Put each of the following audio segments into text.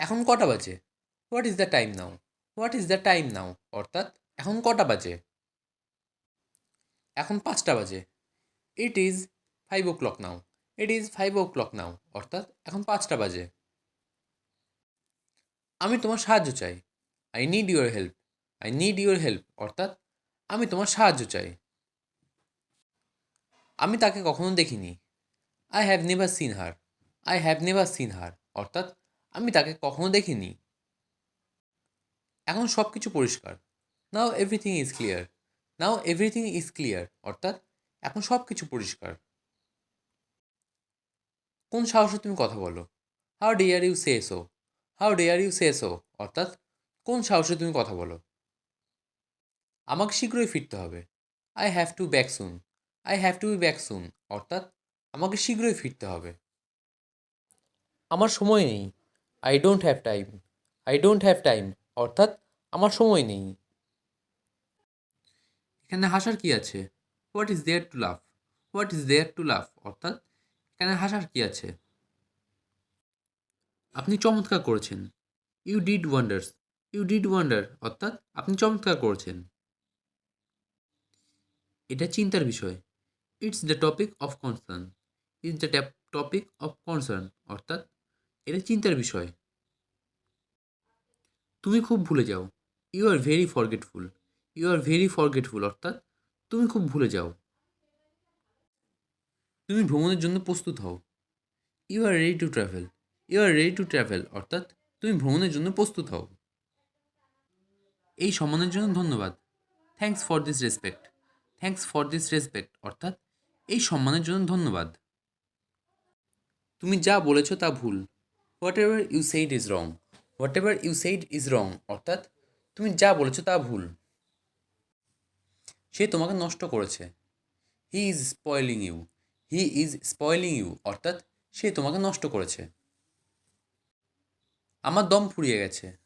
এখন কটা বাজে? What is the time now what is the time now অর্থাৎ এখন কটা বাজে? এখন পাঁচটা বাজে। It is five o'clock now it is five o'clock now অর্থাৎ এখন পাঁচটা বাজে। আমি তোমার সাহায্য চাই। I need your help I need your help অর্থাৎ আমি তোমার সাহায্য চাই। আমি তাকে কখনো দেখিনি। I have never seen her I have never seen her অর্থাৎ আমি তাকে কখনো দেখিনি। এখন সব কিছু পরিষ্কার। Now everything is clear now everything is clear অর্থাৎ এখন সব কিছু পরিষ্কার। কোন সাহসে তুমি কথা বলো? How dare you say so how dare you say so অর্থাৎ কোন সাহসে তুমি কথা বলো? আমাকে শীঘ্রই ফিরতে হবে। I have to back soon I have to be back soon অর্থাৎ আমাকে শীঘ্রই ফিরতে হবে। আমার সময় নেই। I don't have time I don't have time অর্থাৎ আমার সময় নেই। এখানে হাসার কি আছে? What is there to laugh what is there to laugh অর্থাৎ এখানে হাসার কি আছে? আপনি চমৎকার করেছেন। You did wonders you did wonder অর্থাৎ আপনি চমৎকার করেছেন। এটা চিন্তার বিষয়। It's the topic of concern it's the topic of concern অর্থাৎ এটা চিন্তার বিষয়। তুমি খুব ভুলে যাও। You are very forgetful you are very forgetful অর্থাৎ তুমি খুব ভুলে যাও। তুমি ভ্রমণের জন্য প্রস্তুত হও। You are ready to travel you are ready to travel অর্থাৎ তুমি ভ্রমণের জন্য প্রস্তুত হও। এই সম্মানের জন্য ধন্যবাদ। Thanks for this respect thanks for this respect অর্থাৎ এই সম্মানের জন্য ধন্যবাদ। তুমি যা বলেছ তা ভুল। Whatever you said is wrong whatever you said is wrong অর্থাৎ তুমি যা বলেছ তা ভুল। সে তোমাকে নষ্ট করেছে। He is spoiling you he is spoiling you অর্থাৎ সে তোমাকে নষ্ট করেছে। আমার দম ফুরিয়ে গেছে।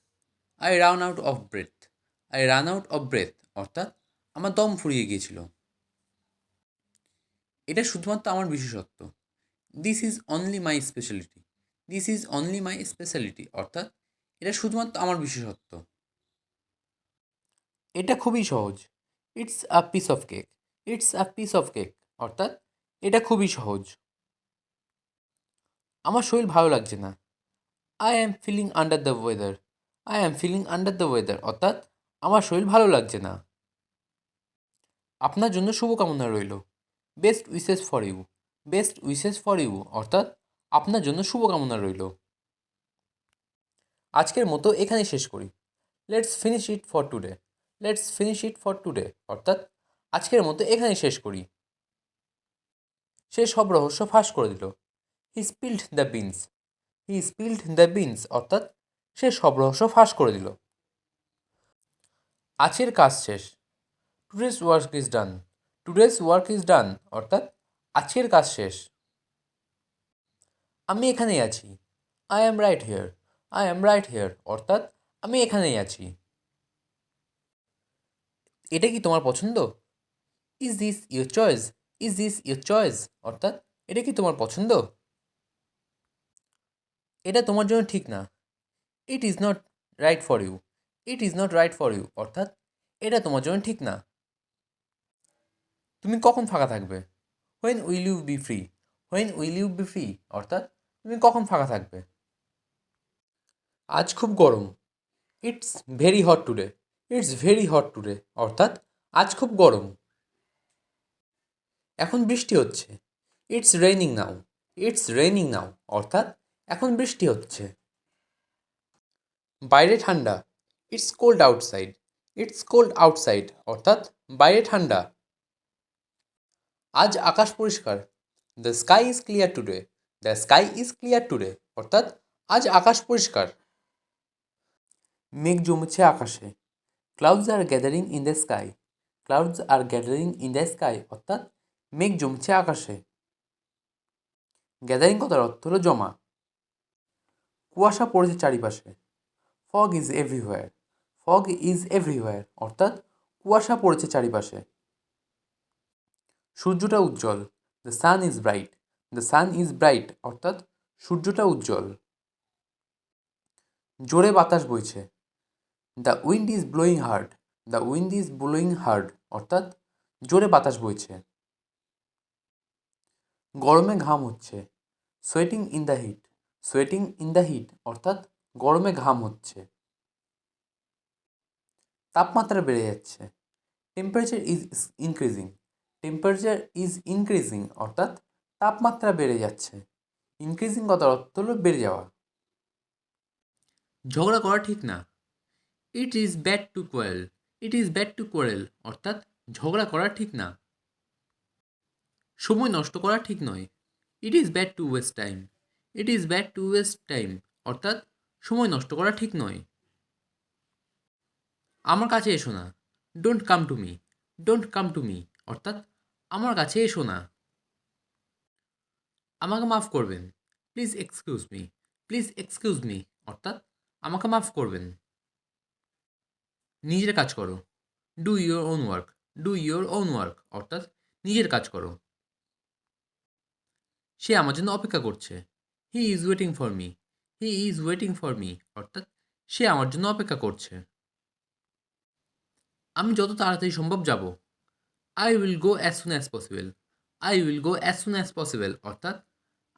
I ran out of breath I ran out of breath অর্থাৎ আমার দম ফুরিয়ে গিয়েছিল। এটা শুধুমাত্র আমার বিশেষত্ব। This is only my speciality this is only my speciality অর্থাৎ এটা শুধুমাত্র আমার বিশেষত্ব। এটা খুবই সহজ। It's a piece of cake it's a piece of cake অর্থাৎ এটা খুবই সহজ। আমার শরীর ভালো লাগছে না। I am feeling under the weather I am feeling under the weather অর্থাৎ আমার শরীর ভালো লাগছে না। আপনার জন্য শুভকামনা রইল। Best wishes for you best wishes for you অর্থাৎ আপনার জন্য শুভকামনা রইল। আজকের মতো এখানেই শেষ করি। Let's finish it for today let's finish it for today অর্থাৎ আজকের মতো এখানেই শেষ করি। সে সব রহস্য ফাঁস করে দিল। He spilled the beans he spilled the beans অর্থাৎ সে সব রহস্য ফাঁস করে দিল। আজকের কাজ শেষ। Today's work is done today's work is done অর্থাৎ আজকের কাজ শেষ। আমি এখানেই আছি। I am right here I am right here অর্থাৎ আমি এখানেই আছি। এটা কি তোমার পছন্দ? Is this your choice is this your choice অর্থাৎ এটা কি তোমার পছন্দ? এটা তোমার জন্য ঠিক না। It is not right for you it is not right for you অর্থাৎ এটা তোমার জন্য ঠিক না। তুমি কখন ফাঁকা থাকবে? When will you be free when will you be free অর্থাৎ তুমি কখন ফাঁকা থাকবে? আজ খুব গরম। It's very hot today it's very hot today অর্থাৎ আজ খুব গরম। এখন বৃষ্টি হচ্ছে। It's raining now it's raining now অর্থাৎ এখন বৃষ্টি হচ্ছে। বাইরে ঠান্ডা। It's cold outside it's cold outside অর্থাৎ বাইরে ঠান্ডা। আজ আকাশ পরিষ্কার। The sky is clear today the sky is clear today অর্থাৎ আজ আকাশ পরিষ্কার। মেঘ জমেছে আকাশে। Clouds are gathering in the sky clouds are gathering in the sky অর্থাৎ মেঘ জমছে আকাশে। গ্যাদারিং কথার অর্থ হলো জমা। কুয়াশা পড়েছে চারিপাশে। Fog is everywhere fog is everywhere অর্থাৎ কুয়াশা পড়েছে চারিপাশে। সূর্যটা উজ্জ্বল। The sun is bright the sun is bright অর্থাৎ সূর্যটা উজ্জ্বল। জোরে বাতাস বইছে। The wind is blowing hard the wind is blowing hard অর্থাৎ জোরে বাতাস বইছে। গরমে ঘাম হচ্ছে। Sweating in the heat sweating in the heat অর্থাৎ গরমে ঘাম হচ্ছে। তাপমাত্রা বেড়ে যাচ্ছে। Temperature is increasing temperature is increasing অর্থাৎ তাপমাত্রা বেড়ে যাচ্ছে। ইনক্রিজিং কথার অর্থ হলো বেড়ে যাওয়া। ঝগড়া করা ঠিক না। It is bad to quarrel it is bad to quarrel অর্থাৎ ঝগড়া করা ঠিক না। সময় নষ্ট করা ঠিক নয়। It is bad to waste time it is bad to waste time অর্থাৎ সময় নষ্ট করা ঠিক নয়। আমার কাছে এসো না। Don't come to me don't come to me অর্থাৎ আমার কাছে এসো না। আমাকে মাফ করবেন। Please excuse me please excuse me অর্থাৎ আমাকে মাফ করবেন। নিজের কাজ করো। Do your own work do your own work অর্থাৎ নিজের কাজ করো। সে আমার জন্য অপেক্ষা করছে। He is waiting for me he is waiting for me অর্থাৎ সে আমার জন্য অপেক্ষা করছে। আমি যত তাড়াতাড়ি সম্ভব যাব। I will go as soon as possible I will go as soon as possible অর্থাৎ,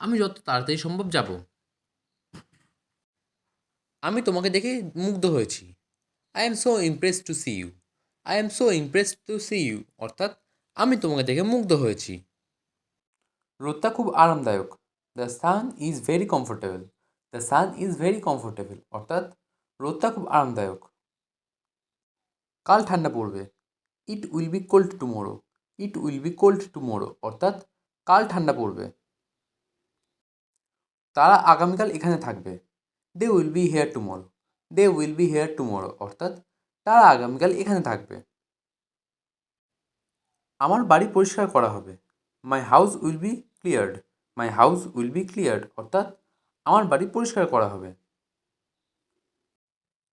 আমি যত তাড়াতাড়ি সম্ভব যাব। আমি তোমাকে দেখে মুগ্ধ হয়েছি। I am so impress to see you I am so impress to see you অর্থাৎ, আমি তোমাকে দেখে মুগ্ধ হয়েছি। রোদটা খুব আরামদায়ক। The sun is very comfortable the sun is very comfortable অর্থাৎ, রোদটা খুব আরামদায়ক। কাল ঠান্ডা পড়বে। It will be cold tomorrow it will be cold tomorrow অর্থাৎ কাল ঠান্ডা পড়বে। তারা আগামীকাল এখানে থাকবে। They will be here tomorrow they will be here tomorrow অর্থাৎ তারা আগামীকাল এখানে থাকবে। আমার বাড়ি পরিষ্কার করা হবে। My house will be cleared my house will be cleared অর্থাৎ আমার বাড়ি পরিষ্কার করা হবে।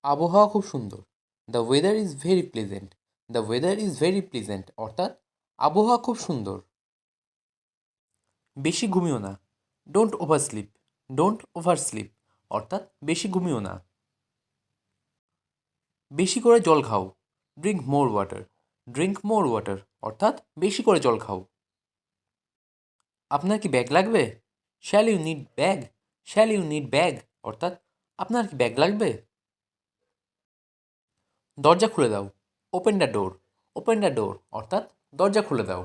আবহাওয়া খুব সুন্দর। The weather is very pleasant the weather is very pleasant অর্থাৎ আবহাওয়া খুব সুন্দর। বেশি ঘুমিও না। Don't oversleep don't oversleep অর্থাৎ বেশি ঘুমিও না। বেশি করে জল খাও। Drink more water drink more water অর্থাৎ বেশি করে জল খাও। আপনার কি ব্যাগ লাগবে? Shall you need bag shall you need bag অর্থাৎ আপনার কি ব্যাগ লাগবে? দরজা খুলে দাও। Open the door open the door অর্থাৎ দরজা খুলে দাও।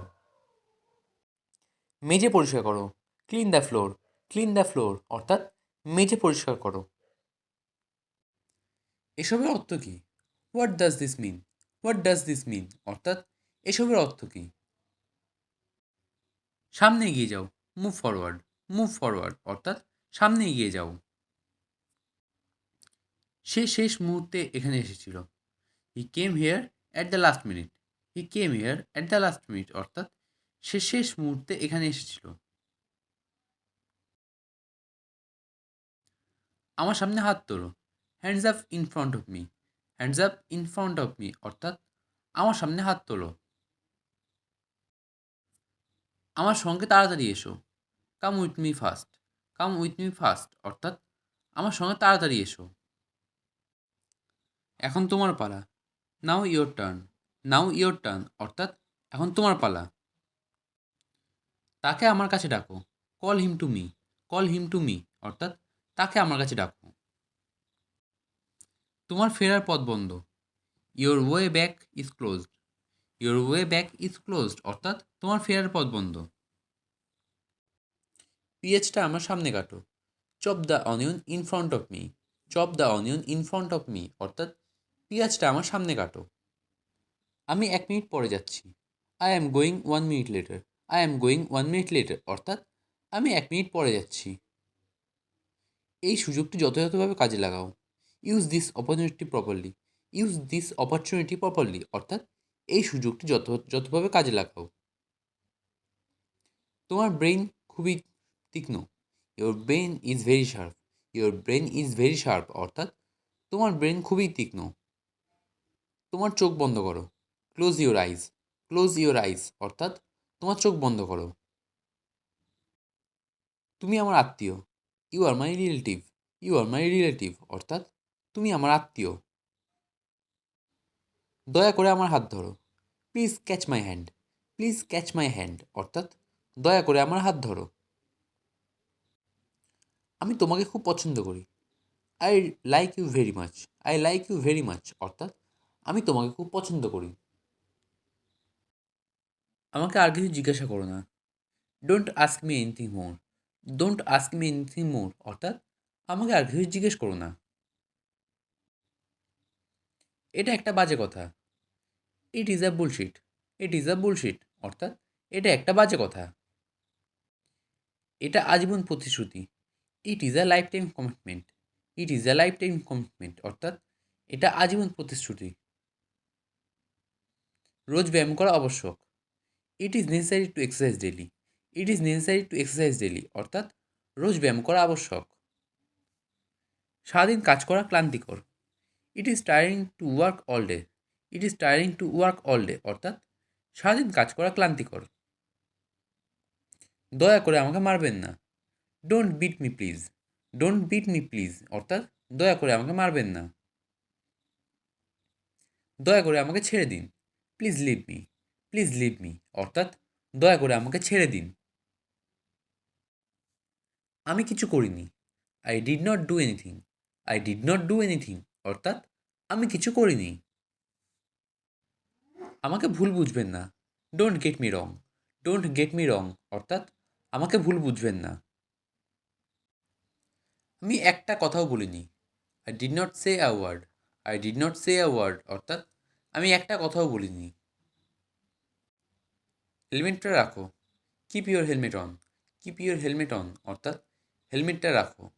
মেঝে পরিষ্কার করো clean the floor clean the floor অর্থাৎ মেঝে পরিষ্কার করো। এসবের অর্থ কী? What does this mean what does this mean অর্থাৎ এসবের অর্থ কী? সামনে এগিয়ে যাও মুভ ফরওয়ার্ড মুভ ফরওয়ার্ড অর্থাৎ সামনে এগিয়ে যাও। সে শেষ মুহূর্তে এখানে এসেছিল। He came here at the last minute he came here at the last minute অর্থাৎ সে শেষ মুহূর্তে এখানে এসেছিল। আমার সামনে হাত তোলো। Hands up in front of me hands up in front of me অর্থাৎ আমার সামনে হাত তোলো। আমার সঙ্গে তাড়াতাড়ি এসো। Come with me fast come with me fast অর্থাৎ আমার সঙ্গে তাড়াতাড়ি এসো। এখন তোমার পালা। Now your turn now your turn অর্থাৎ এখন তোমার পালা। তাকে আমার কাছে ডাকো। Call him to me call him to me অর্থাৎ তাকে আমার কাছে ডাকো। তোমার ফেরার পথ বন্ধ। Your way back is closed your way back is closed অর্থাৎ তোমার ফেরার পথ বন্ধ। পিএচটা আমার সামনে কাটো। Chop the onion in front of me chop the onion in front of me অর্থাৎ পেঁয়াজটা আমার সামনে কাটো। আমি এক মিনিট পরে যাচ্ছি। I am going one minute later I am going one minute later অর্থাৎ আমি এক মিনিট পরে যাচ্ছি। এই সুযোগটি যথাযথভাবে কাজে লাগাও। Use this opportunity properly use this opportunity properly অর্থাৎ এই সুযোগটি যত যতভাবে কাজে লাগাও। তোমার ব্রেইন খুবই তীক্ষ্ণ। Your brain is very sharp your brain is very sharp অর্থাৎ তোমার ব্রেন খুবই তীক্ষ্ণ। তোমার চোখ বন্ধ করো। Close your eyes close your eyes অর্থাৎ তোমার চোখ বন্ধ করো। তুমি আমার আত্মীয়। You are my relative you are my relative অর্থাৎ তুমি আমার আত্মীয়। দয়া করে আমার হাত ধরো। Please catch my hand please catch my hand অর্থাৎ দয়া করে আমার হাত ধরো। আমি তোমাকে খুব পছন্দ করি। I like you very much I like you very much অর্থাৎ আমি তোমাকে খুব পছন্দ করি। আমাকে আর কিছু জিজ্ঞাসা করো না। Don't ask me anything more don't ask me anything more অর্থাৎ আমাকে আর কিছু জিজ্ঞেস করো না। এটা একটা বাজে কথা। It is a bullshit it is a bullshit অর্থাৎ এটা একটা বাজে কথা। এটা আজীবন প্রতিশ্রুতি। It is a lifetime commitment it is a lifetime commitment অর্থাৎ এটা আজীবন প্রতিশ্রুতি। রোজ ব্যায়াম করা আবশ্যক। It is necessary to exercise daily it is necessary to exercise daily অর্থাৎ রোজ ব্যায়াম করা আবশ্যক। সারাদিন কাজ করা ক্লান্তিকর। It is tiring to work all day it is tiring to work all day অর্থাৎ সারাদিন কাজ করা ক্লান্তিকর। দয়া করে আমাকে মারবেন না। Don't beat me please don't beat me please অর্থাৎ দয়া করে আমাকে মারবেন না। দয়া করে আমাকে ছেড়ে দিন। Please leave me please leave me অর্থাৎ, দয়া করে আমাকে ছেড়ে দিন। আমি কিছু করিনি। I did not do anything I did not do anything অর্থাৎ, আমি কিছু করিনি। আমাকে ভুল বুঝবেন না। Don't get me wrong don't get me wrong অর্থাৎ, আমাকে ভুল বুঝবেন না। আমি একটা কথাও বলিনি। I did not say a word I did not say a word অর্থাৎ আমি একটা কথাও বলিনি। হেলমেটটা রাখো। Keep your helmet on keep your helmet on অর্থাৎ হেলমেটটা রাখো।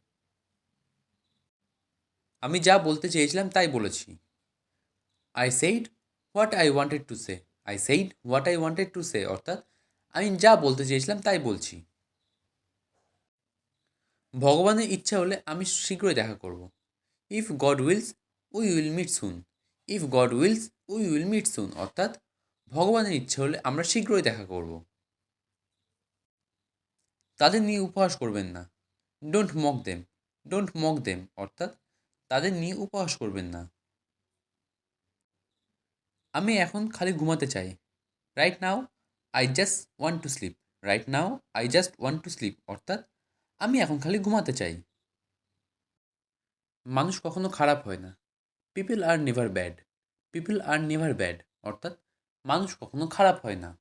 আমি যা বলতে চেয়েছিলাম তাই বলেছি। I said what I wanted to say I said what I wanted to say অর্থাৎ আমি যা বলতে চেয়েছিলাম তাই বলছি। ভগবানের ইচ্ছা হলে আমি শীঘ্রই দেখা করব। If God wills we will meet soon if God wills we will meet soon অর্থাৎ ভগবানের ইচ্ছা হলে আমরা শীঘ্রই দেখা করব। তাদের নিয়ে উপহাস করবেন না। Don't mock them don't mock them অর্থাৎ তাদের নিয়ে উপহাস করবেন না। আমি এখন খালি ঘুমাতে চাই। Right now I just want to sleep right now I just want to sleep অর্থাৎ আমি এখন খালি ঘুমাতে চাই। মানুষ কখনো খারাপ হয় না। People are never bad people are never bad অর্থাৎ মানুষ কখনো খারাপ হয় না।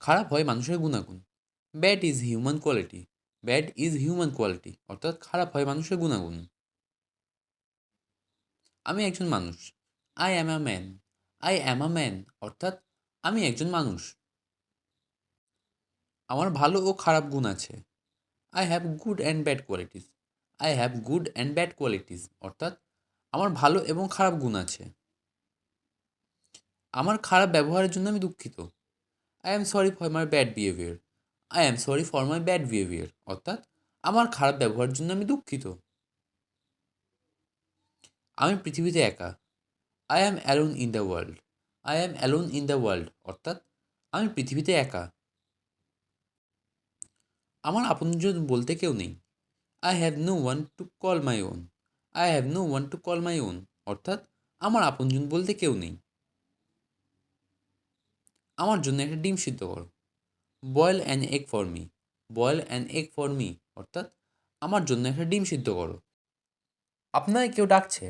খারাপ হয় মানুষের গুণাগুণ। Bad is human quality bad is human quality অর্থাৎ খারাপ হয় মানুষের গুণাগুণ। আমি একজন মানুষ। I am a man I am a man অর্থাৎ আমি একজন মানুষ। আমার ভালো ও খারাপ গুণ আছে। I have good and bad qualities I have good and bad qualities অর্থাৎ আমার ভালো এবং খারাপ গুণ আছে। আমার খারাপ ব্যবহারের জন্য আমি দুঃখিত। I am sorry for my bad behaviour I am sorry for my bad behaviour অর্থাৎ আমার খারাপ ব্যবহারের জন্য আমি দুঃখিত। আমি পৃথিবীতে একা। I am alone in the world I am alone in the world অর্থাৎ আমি পৃথিবীতে একা। আমার আপনজন বলতে কেউ নেই। I have no one to call my own I have no one to call my own অর্থাৎ আমার আপনজন বলতে কেউ নেই। আমার জন্য একটা ডিম সিদ্ধ করো। Boil an egg for me boil an egg for me অর্থাৎ আমার জন্য একটা ডিম সিদ্ধ করো। আপনাকে কেউ ডাকছে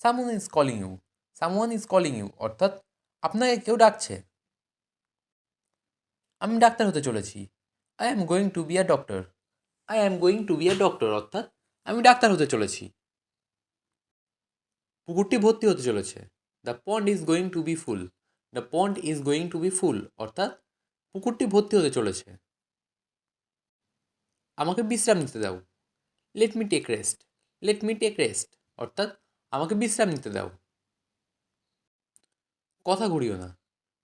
someone is calling you someone is calling you অর্থাৎ আপনাকে কেউ ডাকছে। আমি ডাক্তার হতে চলেছি। I am going to be a doctor I am going to be a doctor অর্থাৎ আমি ডাক্তার হতে চলেছি। পুকুরটি ভর্তি হতে চলেছে। The pond is going to be full the pond is going to be full অর্থাৎ পুকুরটি ভর্তি হতে চলেছে। আমাকে বিশ্রাম নিতে দাও। Let me take rest let me take rest অর্থাৎ আমাকে বিশ্রাম নিতে দাও। কথা ঘুরিও না।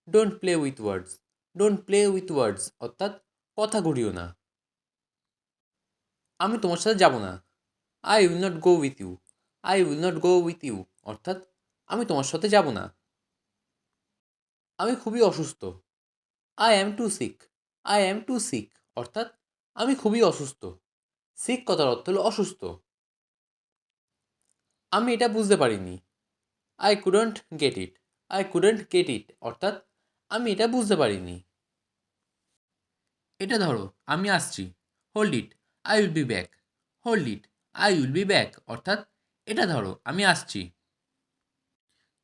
Don't play with words don't play with words অর্থাৎ কথা ঘুরিও না। আমি তোমার সাথে যাব না। I will not go with you I will not go with you অর্থাৎ আমি তোমার সাথে যাব না। আমি খুবই অসুস্থ। I am too sick I am too sick অর্থাৎ আমি খুবই অসুস্থ। সিক কথার অর্থ হলো অসুস্থ। আমি এটা বুঝতে পারিনি। I couldn't get it I couldn't get it অর্থাৎ আমি এটা বুঝতে পারিনি। এটা ধরো, আমি আসছি। Hold it I will be back hold it I will be back অর্থাৎ এটা ধরো, আমি আসছি।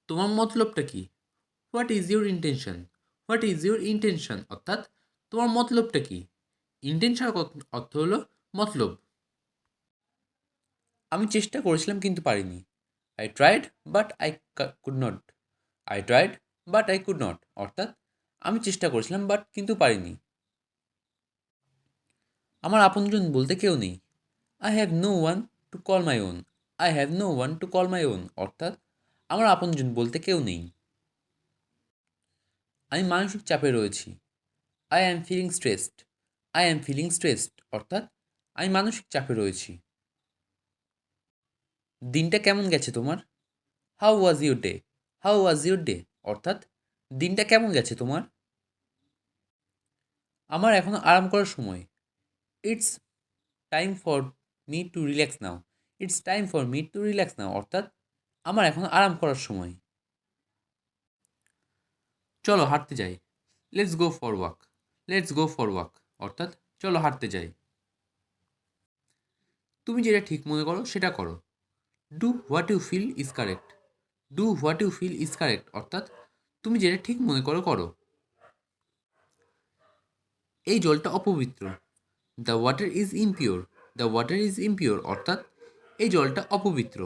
তোমার মতলবটা কি? What is your intention what is your intention অর্থাৎ তোমার মতলবটা কি? ইন্টেনশন অর্থ হলো মতলব। আমি চেষ্টা করেছিলাম কিন্তু পারিনি। I tried but I could not I tried but I could not অর্থাৎ আমি চেষ্টা করেছিলাম বাট কিন্তু পারিনি। আমার আপনজন বলতে কেউ নেই। I have no one to call my own I have no one to call my own অর্থাৎ আমার আপনজন বলতে কেউ নেই। আমি মানসিক চাপে রয়েছি। I am feeling stressed I am feeling stressed অর্থাৎ আমি মানসিক চাপে রয়েছি। দিনটা কেমন গেছে তোমার? How was your day how was your day অর্থাৎ দিনটা কেমন গেছে তোমার? আমার এখন আরাম করার সময়। It's time for me to relax now it's time for me to relax now অর্থাৎ আমার এখন আরাম করার সময়। চলো হাঁটতে যাই। Let's go for walk let's go for walk অর্থাৎ চলো হাঁটতে যাই। তুমি যেটা ঠিক মনে করো সেটা করো। Do what you feel is correct do what you feel is correct অর্থাৎ তুমি যেটা ঠিক মনে করো করো। এই জলটা অপবিত্র। The water is impure the water is impure অর্থাৎ এই জলটা অপবিত্র।